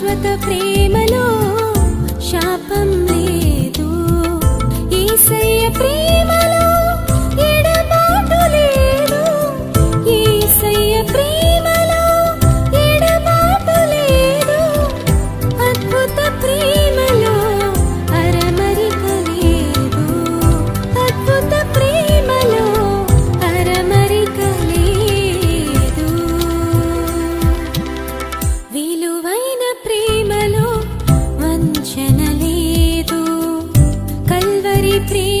శాశ్వత ప్రేమలో శాపం లేదు. ఏసయ్య ప్రేమ प्रिय